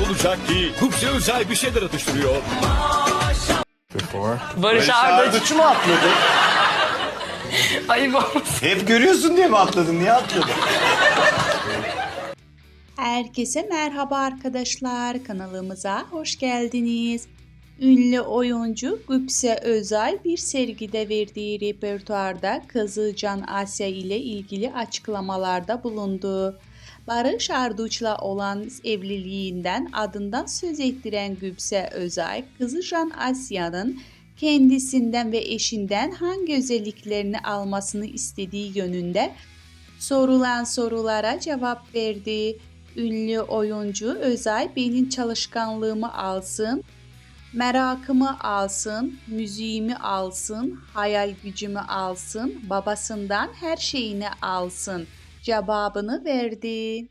olacak ki Gupse Özay bir şeyler atıştırıyor. Before. Barış Arduç. Arduç'u mu atladın? Ayıp olmasın. Hep görüyorsun diye mi atladın? Niye atladın? Herkese merhaba arkadaşlar. Kanalımıza hoş geldiniz. Ünlü oyuncu Gupse Özay bir sergide verdiği repertuarda kızı Can Asya ile ilgili açıklamalarda bulundu. Barış Arduç'la olan evliliğinden adından söz ettiren Gupse Özay, kızı Can Asya'nın kendisinden ve eşinden hangi özelliklerini almasını istediği yönünde sorulan sorulara cevap verdi. Ünlü oyuncu Özay benim çalışkanlığımı alsın, merakımı alsın, müziğimi alsın, hayal gücümü alsın, babasından her şeyini alsın cevabını verdi.